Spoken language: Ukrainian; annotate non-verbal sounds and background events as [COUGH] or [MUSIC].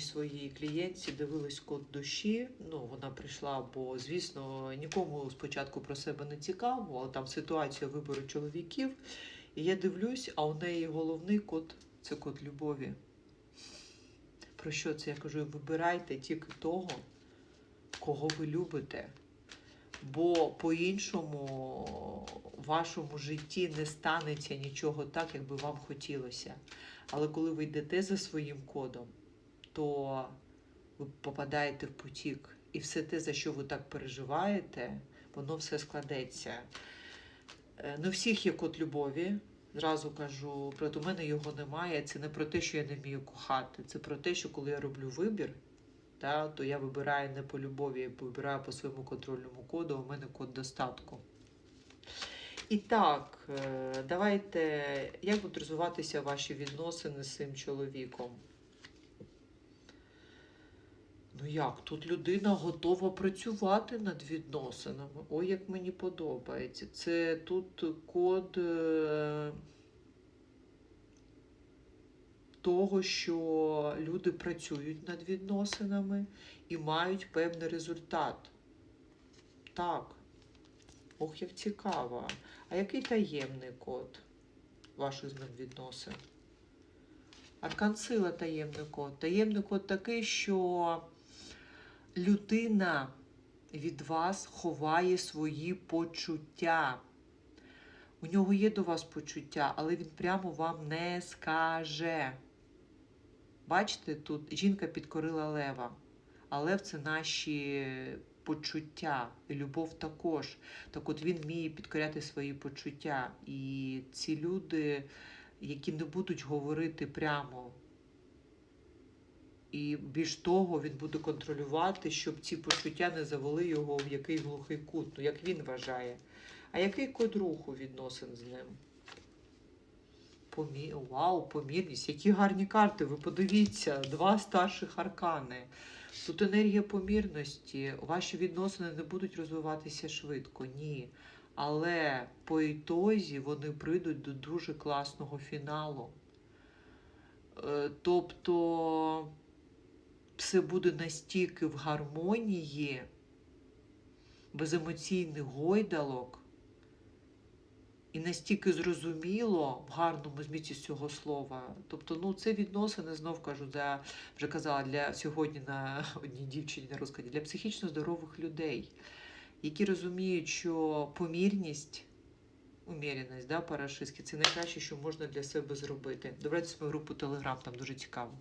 Своїй клієнтці дивились код душі. Ну, вона прийшла, бо, звісно, нікому спочатку про себе не цікаво, але там ситуація вибору чоловіків. І я дивлюсь, а у неї головний код це код любові. Про що це? Я кажу, вибирайте тільки того, кого ви любите. Бо по-іншому в вашому житті не станеться нічого так, як би вам хотілося. Але коли ви йдете за своїм кодом, то ви попадаєте в потік. І все те, за що ви так переживаєте, воно все складеться. Е, Не всіх є код любові. Зразу кажу, проти мене його немає. Це не про те, що я не вмію кохати. Це про те, що коли я роблю вибір, та, то я вибираю не по любові, я вибираю по своєму контрольному коду, а у мене код достатку. І так, е, давайте, як будуть розвиватися ваші відносини з цим чоловіком? Ну як, тут людина готова працювати над відносинами. Ой, як мені подобається. Це тут код е, того, що люди працюють над відносинами і мають певний результат. Так. Ох, як цікаво. А який таємний код ваших з ним відносин? Аркан сила таємний код. Таємний код такий, що людина від вас ховає свої почуття. У нього є до вас почуття, але він прямо вам не скаже. Бачите, тут жінка підкорила лева, а лев це наші почуття, і любов також. Так от він вміє підкоряти свої почуття. І ці люди, які не будуть говорити прямо, і більш того, він буде контролювати, щоб ці почуття не завели його в який глухий кут, ну як він вважає. А який код руху відносин з ним? Помі... Вау, помірність. Які гарні карти. Ви подивіться, два старших аркани. Тут енергія помірності. Ваші відносини не будуть розвиватися швидко, ні. Але по ітозі вони прийдуть до дуже класного фіналу. Е, Тобто все буде настільки в гармонії, без емоційних гойдалок, і настільки зрозуміло в гарному змісті цього слова. Тобто, ну, це відносини, знов кажу, для, вже казала для сьогодні на [LAUGHS] одній дівчині на розкладі, для психічно здорових людей, які розуміють, що помірність, уміряність, да, по-рашистськи, це найкраще, що можна для себе зробити. Добрайтесь в мою групу Телеграм, там дуже цікаво.